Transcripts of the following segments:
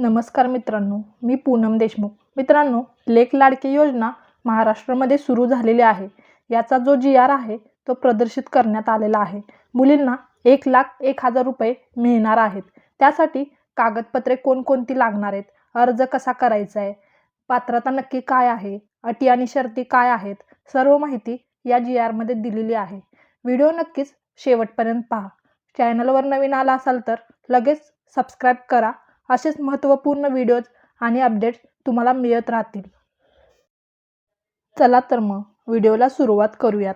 नमस्कार मित्रांनो मी पूनम देशमुख. मित्रांनो लेक लाडकी योजना महाराष्ट्रामध्ये सुरू झालेली आहे. याचा जो जी आर आहे तो प्रदर्शित करण्यात आलेला आहे. मुलींना एक लाख एक हजार रुपये मिळणार आहेत. त्यासाठी कागदपत्रे कोणकोणती लागणार आहेत? अर्ज कसा करायचा आहे? पात्रता नक्की काय आहे? अटी आणि शर्ती काय आहेत? सर्व माहिती या जी आरमध्ये दिलेली आहे. व्हिडिओ नक्कीच शेवटपर्यंत पहा. चॅनलवर नवीन आला असाल तर लगेच सबस्क्राईब करा. असेच महत्त्वपूर्ण व्हिडिओज आणि अपडेट्स तुम्हाला मिळत राहतील. चला तर मग व्हिडिओला सुरुवात करूयात.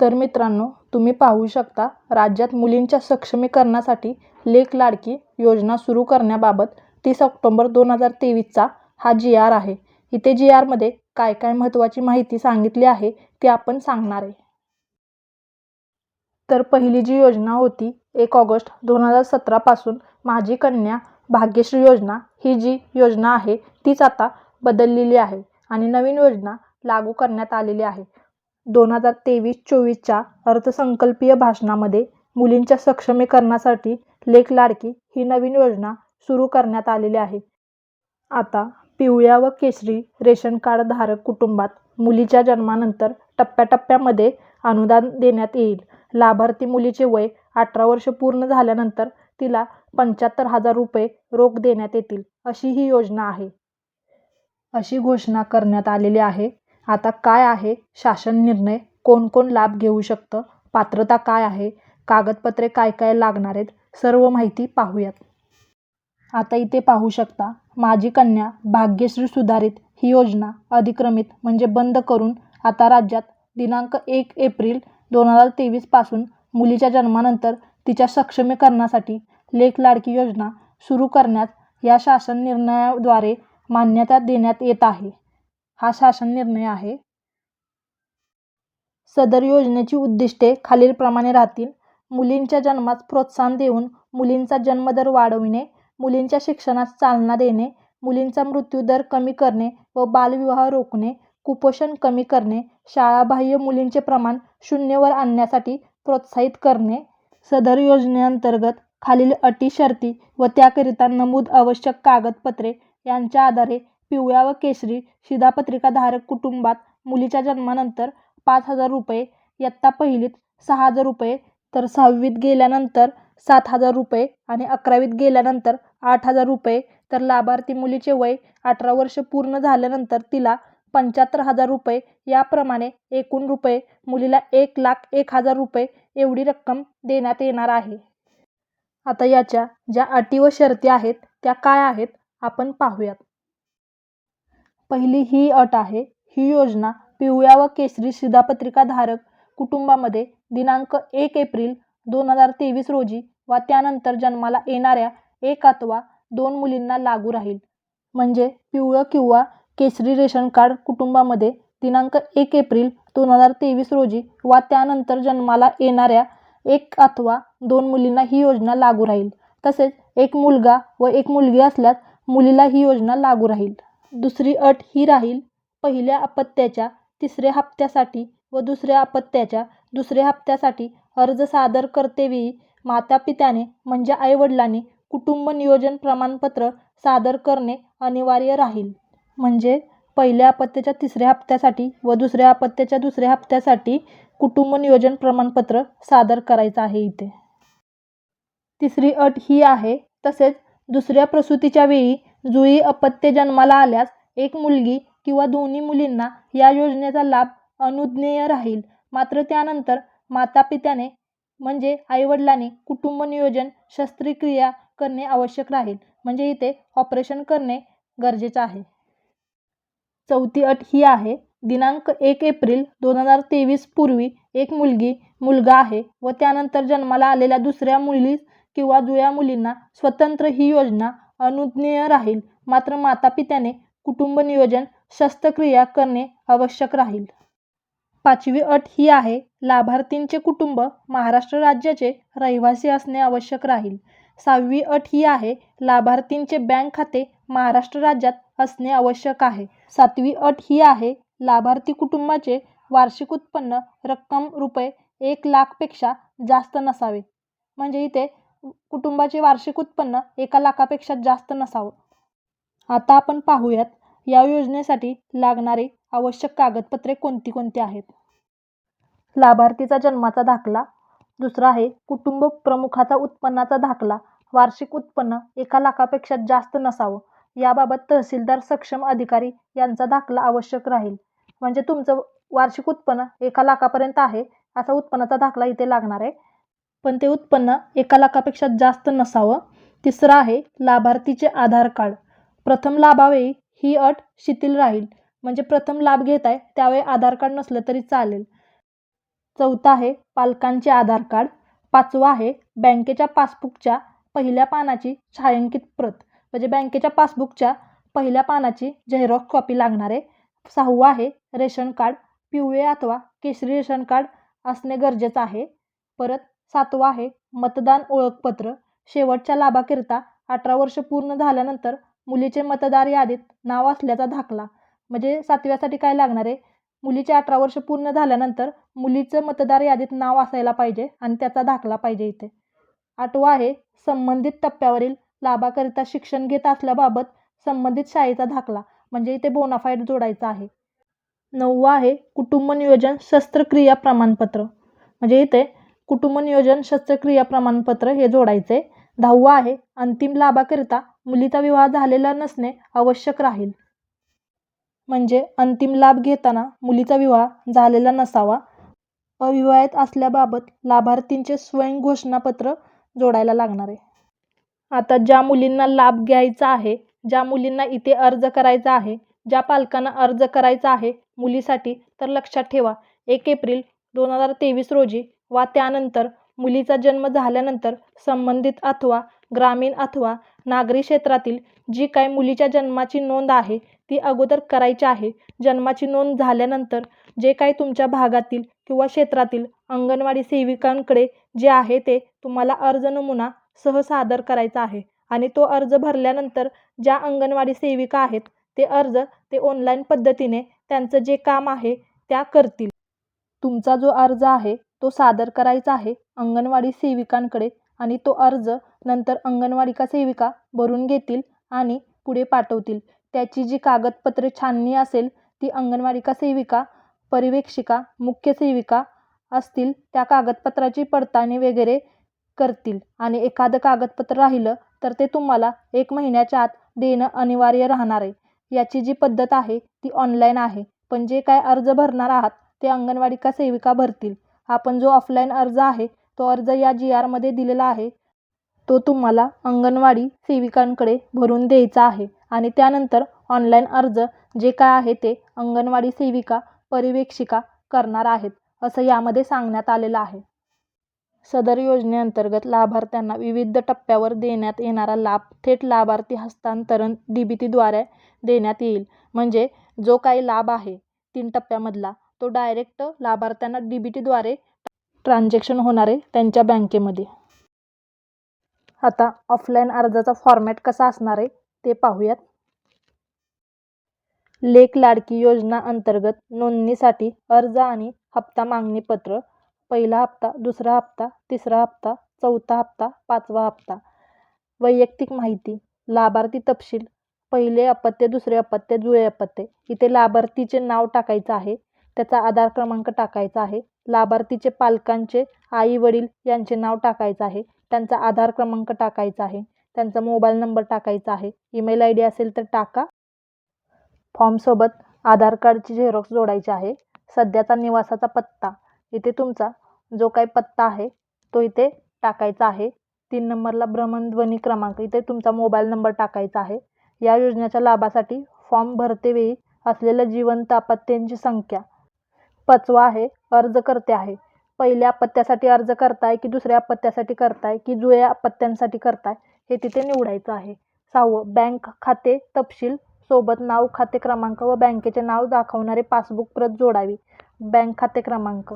तर मित्रांनो तुम्ही पाहू शकता राज्यात मुलींच्या सक्षमीकरणासाठी लेख लाडकी योजना सुरू करण्याबाबत तीस ऑक्टोंबर दोन हजार तेवीसचा हा जी आर आहे. इथे जी आरमध्ये काय काय महत्त्वाची माहिती सांगितली आहे ती आपण सांगणार आहे. तर पहिली जी योजना होती एक ऑगस्ट दोन हजार सतरापासून माझी कन्या भाग्यश्री योजना ही जी योजना आहे तीच आता बदललेली आहे आणि नवीन योजना लागू करण्यात आलेली आहे. दोन हजार तेवीस चोवीसच्या अर्थसंकल्पीय भाषणामध्ये मुलींच्या सक्षमीकरणासाठी लेख लाडकी ही नवीन योजना सुरू करण्यात आलेली आहे. आता पिवळ्या व केशरी रेशन कार्ड धारक कुटुंबात मुलीच्या जन्मानंतर टप्प्याटप्प्यामध्ये अनुदान देण्यात येईल. लाभार्थी मुलीचे वय अठरा वर्ष पूर्ण झाल्यानंतर तिला पंच्याहत्तर हजार रुपये रोख देण्यात येतील अशी ही योजना आहे. अशी घोषणा करण्यात आलेली आहे. आता काय आहे? शासन निर्णय? कोण कोण लाभ घेऊ शकतं? पात्रता काय आहे? कागदपत्रे काय काय लागणार आहेत? सर्व माहिती पाहूयात. आता इथे पाहू शकता माझी कन्या भाग्यश्री सुधारित ही योजना अधिक्रमित म्हणजे बंद करून आता राज्यात दिनांक एक एप्रिल दोन हजार तेवीसपासून मुलीच्या जन्मानंतर तिच्या सक्षमीकरणासाठी लेख लाडकी योजना सुरू करण्यात या शासन निर्णयाद्वारे मान्यता देण्यात येत आहे. हा शासन निर्णय आहे. सदर योजनेची उद्दिष्टे खालीलप्रमाणे राहतील. मुलींच्या जन्मास प्रोत्साहन देऊन मुलींचा जन्मदर वाढविणे मुलींच्या शिक्षणास चालना देणे मुलींचा मृत्यूदर कमी करणे व बालविवाह रोखणे कुपोषण कमी करणे शाळाबाह्य मुलींचे प्रमाण शून्यवर आणण्यासाठी प्रोत्साहित करणे. सदर योजनेअंतर्गत खालील अटी शर्ती व त्याकरिता नमूद आवश्यक कागदपत्रे यांच्या आधारे पिवळ्या व केशरी शिधापत्रिकाधारक कुटुंबात मुलीच्या जन्मानंतर पाच हजार रुपये इयत्ता पहिलीत सहा हजार रुपये तर सहावीत गेल्यानंतर सात हजार रुपये आणि अकरावीत गेल्यानंतर आठ हजार रुपये तर लाभार्थी मुलीचे वय अठरा वर्ष पूर्ण झाल्यानंतर तिला पंच्याहत्तर हजार रुपये. याप्रमाणे एकूण रुपये मुलीला एक लाख एक हजार रुपये एवढी रक्कम देण्यात येणार आहे. आता याच्या ज्या अटी व शर्ती आहेत त्या काय आहेत आपण पाहूयात. पहिली ही अट आहे ही योजना पिवळ्या व केसरी शिधापत्रिकाधारक कुटुंबामध्ये दिनांक एक एप्रिल दोन हजार तेवीस रोजी व त्यानंतर जन्माला येणाऱ्या एक अथवा दोन मुलींना लागू राहील. म्हणजे पिवळं किंवा केसरी रेशन कार्ड कुटुंबामध्ये दिनांक एक एप्रिल दोन हजार तेवीस रोजी वा त्यानंतर जन्माला येणाऱ्या एक अथवा दोन मुलींना ही योजना लागू राहील. तसेच एक मुलगा व एक मुलगी असल्यास मुलीला ही योजना लागू राहील. दुसरी अट ही राहील पहिल्या अपत्याच्या तिसऱ्या हप्त्यासाठी व दुसऱ्या अपत्याच्या दुसऱ्या हप्त्यासाठी अर्ज सादर करतेवेळी मातापित्याने म्हणजे आईवडिलांनी कुटुंब नियोजन प्रमाणपत्र सादर करणे अनिवार्य राहील. म्हणजे पहिल्या अपत्याच्या तिसऱ्या हप्त्यासाठी व दुसऱ्या अपत्याच्या दुसऱ्या हप्त्यासाठी कुटुंब नियोजन प्रमाणपत्र सादर करायचं आहे इथे. तिसरी अट ही आहे तसेच दुसऱ्या प्रसूतीच्या वेळी जुळी अपत्य जन्माला आल्यास एक मुलगी किंवा दोन्ही मुलींना या योजनेचा लाभ अनुज्ञेय राहील. मात्र त्यानंतर मातापित्याने म्हणजे आईवडिलांनी कुटुंब नियोजन शस्त्रक्रिया करणे आवश्यक राहील. म्हणजे इथे ऑपरेशन करणे गरजेचं आहे. चौथी अट ही आहे. दिनांक एक एप्रिल दोन हजार तेवीस पूर्वी एक मुलगी मुलगा आहे व त्यानंतर जन्माला आलेल्या दुसऱ्या मुलीस किंवा जुळ्या मुलींना स्वतंत्र ही योजना अनुज्ञेय राहील. मात्र मातापित्याने कुटुंब नियोजन शस्त्रक्रिया करणे आवश्यक राहील. पाचवी अट ही आहे. लाभार्थींचे कुटुंब महाराष्ट्र राज्याचे रहिवासी असणे आवश्यक राहील. सहावी अट ही आहे. लाभार्थींचे बँक खाते महाराष्ट्र राज्यात असणे आवश्यक आहे. सातवी अट ही आहे. लाभार्थी कुटुंबाचे वार्षिक उत्पन्न रक्कम रुपये एक लाखपेक्षा जास्त नसावे. म्हणजे इथे कुटुंबाचे वार्षिक उत्पन्न एका लाखापेक्षा जास्त नसावं. आता आपण पाहूयात या योजनेसाठी लागणारी आवश्यक कागदपत्रे कोणती कोणती आहेत? लाभार्थीचा जन्माचा दाखला. दुसरा आहे कुटुंब प्रमुखाचा उत्पन्नाचा दाखला. वार्षिक उत्पन्न एका लाखापेक्षा जास्त नसावं. याबाबत तहसीलदार सक्षम अधिकारी यांचा दाखला आवश्यक राहील. म्हणजे तुमचं वार्षिक उत्पन्न एका लाखापर्यंत आहे असा उत्पन्नाचा दाखला इथे लागणार आहे. पण ते उत्पन्न एका लाखापेक्षा जास्त नसावं. तिसरं आहे लाभार्थीचे आधार कार्ड. प्रथम लाभावेळी ही अट शिथिल राहील. म्हणजे प्रथम लाभ घेत आहे त्यावेळी आधार कार्ड नसलं तरी चालेल. चौथं आहे पालकांचे आधार कार्ड. पाचवं आहे बँकेच्या पासबुकच्या पहिल्या पानाची छायांकित प्रत. म्हणजे बँकेच्या पासबुकच्या पहिल्या पानाची झेरॉक्स कॉपी लागणार आहे सहावं आहे रेशन कार्ड पिवळे अथवा केशरी रेशन कार्ड असणे गरजेचं आहे. परत सातवं आहे मतदान ओळखपत्र. शेवटच्या लाभाकरिता अठरा वर्ष पूर्ण झाल्यानंतर मुलीचे मतदार यादीत नाव असल्याचा दाखला म्हणजे सातव्यासाठी काय लागणार? आहे मुलीचे अठरा वर्ष पूर्ण झाल्यानंतर मुलीचं मतदार यादीत नाव असायला पाहिजे आणि त्याचा दाखला पाहिजे इथे. आठवं आहे संबंधित टप्प्यावरील लाभाकरिता शिक्षण घेत असल्याबाबत संबंधित शाळेचा दाखला म्हणजे इथे बोनाफाईड जोडायचा आहे. नववा आहे कुटुंब नियोजन शस्त्रक्रिया प्रमाणपत्र. म्हणजे इथे कुटुंब नियोजन शस्त्रक्रिया प्रमाणपत्र हे जोडायचे. दहावा आहे अंतिम लाभाकरिता मुलीचा विवाह झालेला नसणे आवश्यक राहील. म्हणजे अंतिम लाभ घेताना मुलीचा विवाह झालेला नसावा. अविवाहित असल्याबाबत लाभार्थींचे स्वयं घोषणापत्र जोडायला लागणार आहे. आता ज्या मुलींना लाभ घ्यायचा आहे ज्या मुलींना इथे अर्ज करायचा आहे ज्या पालकांना अर्ज करायचा आहे मुलीसाठी तर लक्षात ठेवा एक एप्रिल दोन हजार तेवीस रोजी वा त्यानंतर मुलीचा जन्म झाल्यानंतर संबंधित अथवा ग्रामीण अथवा नागरी क्षेत्रातील जी काही मुलीच्या जन्माची नोंद आहे ती अगोदर करायची आहे. जन्माची नोंद झाल्यानंतर जे काही तुमच्या भागातील किंवा क्षेत्रातील अंगणवाडी सेविकांकडे जे आहे ते तुम्हाला अर्ज नमुना सह सादर करायचा आहे. आणि तो अर्ज भरल्यानंतर ज्या अंगणवाडी सेविका आहेत ते अर्ज ते ऑनलाईन पद्धतीने त्यांचं जे काम आहे त्या करतील. तुमचा जो अर्ज आहे तो सादर करायचा आहे अंगणवाडी सेविकांकडे आणि तो अर्ज नंतर अंगणवाडिका सेविका भरून घेतील आणि पुढे पाठवतील. त्याची जी कागदपत्रे छाननी असेल ती अंगणवाडिका सेविका पर्यवेक्षिका मुख्य सेविका असतील त्या कागदपत्राची पडताळणी वगैरे करतील. आणि एखादं कागदपत्र राहिलं तर ते तुम्हाला एक महिन्याच्या आत देणं अनिवार्य राहणार आहे. याची जी पद्धत आहे ती ऑनलाईन आहे. पण जे काय अर्ज भरणार आहात ते अंगणवाडी का सेविका भरतील? आपण जो ऑफलाईन अर्ज आहे तो अर्ज या जी आरमध्ये दिलेला आहे तो तुम्हाला अंगणवाडी सेविकांकडे भरून द्यायचा आहे. आणि त्यानंतर ऑनलाईन अर्ज जे काय आहे ते अंगणवाडी सेविका पर्यवेक्षिका करणार आहेत असं यामध्ये सांगण्यात आलेलं आहे. सदर योजनेअंतर्गत लाभार्थ्यांना विविध टप्प्यावर देण्यात येणारा लाभ थेट लाभार्थी हस्तांतरण डी बी टीद्वारे देण्यात येईल. म्हणजे जो काही लाभ आहे तीन टप्प्यामधला तो डायरेक्ट लाभार्थ्यांना डीबीटीद्वारे बी ट्रान्झॅक्शन होणार आहे त्यांच्या बँकेमध्ये. आता ऑफलाईन अर्जाचा फॉर्मॅट कसा असणार आहे ते पाहूयात. लेक लाडकी योजना अंतर्गत नोंदणीसाठी अर्ज आणि हप्ता मागणी पत्र पहिला हप्ता दुसरा हप्ता तिसरा हप्ता चौथा हप्ता पाचवा हप्ता. वैयक्तिक माहिती लाभार्थी तपशील पहिले अपत्य दुसरे अपत्य जुळे अपत्य. इथे लाभार्थीचे नाव टाकायचं आहे त्याचा आधार क्रमांक टाकायचा आहे लाभार्थीचे पालकांचे आई वडील यांचे नाव टाकायचं आहे त्यांचा आधार क्रमांक टाकायचा आहे त्यांचा मोबाईल नंबर टाकायचा आहे ईमेल आय डी असेल तर टाका. फॉर्मसोबत आधार कार्डची झेरॉक्स जोडायची आहे सध्याचा निवासाचा पत्ता. इथे तुमचा जो काही पत्ता आहे तो इथे टाकायचा आहे. तीन नंबरला भ्रमणध्वनी क्रमांक इथे तुमचा मोबाईल नंबर टाकायचा आहे. या योजनेच्या लाभासाठी फॉर्म भरतेवेळी असलेल्या जिवंत अपत्यांची संख्या पाचवा आहे अर्ज करते आहे. पहिल्या अपत्यासाठी अर्ज करताय की दुसऱ्या अपत्यासाठी करताय की जुळ्या अपत्यांसाठी करताय हे तिथे निवडायचं आहे. सहावं बँक खाते तपशील सोबत नाव खाते क्रमांक व बँकेचे नाव दाखवणारे पासबुक प्रत जोडावी. बँक खाते क्रमांक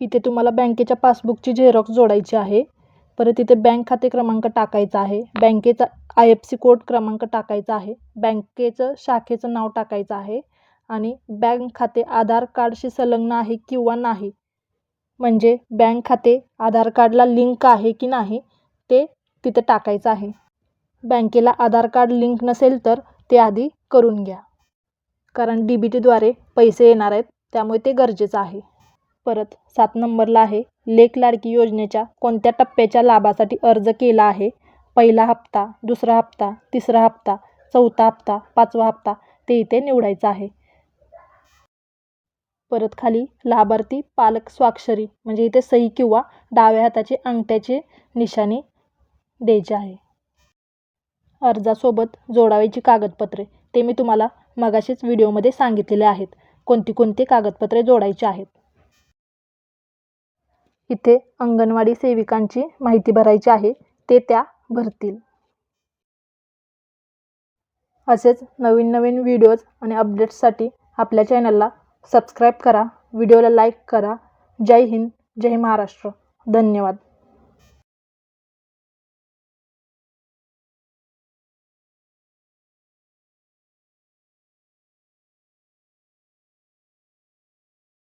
इथे तुम्हाला बँकेच्या पासबुकची झेरॉक्स जोडायची आहे. परत इथे बँक खाते क्रमांक टाकायचा आहे. बँकेचा आय एफ सी कोड क्रमांक टाकायचा आहे. बँकेचं शाखेचं नाव टाकायचं आहे. आणि बँक खाते आधार कार्डशी संलग्न आहे किंवा नाही. म्हणजे बँक खाते आधार कार्डला लिंक आहे की नाही ते तिथे टाकायचं आहे. बँकेला आधार कार्ड लिंक नसेल तर ते आधी करून घ्या. कारण डी बी टीद्वारे पैसे येणार आहेत त्यामुळे ते गरजेचं आहे. परत सात नंबरला आहे. लेक लाडकी योजनेच्या कोणत्या टप्प्याच्या लाभासाठी अर्ज केला आहे? पहिला हप्ता दुसरा हप्ता तिसरा हप्ता चौथा हप्ता पाचवा हप्ता ते इथे निवडायचं आहे. परत खाली लाभार्थी पालक स्वाक्षरी म्हणजे इथे सही किंवा डाव्या हाताची अंगठ्याची निशाणी द्यायची आहे. अर्जासोबत जोडावायची कागदपत्रे ते मी तुम्हाला मगाशीच व्हिडिओमध्ये सांगितलेले आहेत. कोणती कोणती कागदपत्रे जोडायची आहेत? इथे अंगणवाडी सेविकांची माहिती भरायची आहे ते त्या भरतील. असेच नवीन नवीन व्हिडिओज आणि अपडेट्ससाठी आपल्या चॅनलला सबस्क्राईब करा व्हिडिओला लाईक करा. जय हिंद जय महाराष्ट्र. धन्यवाद.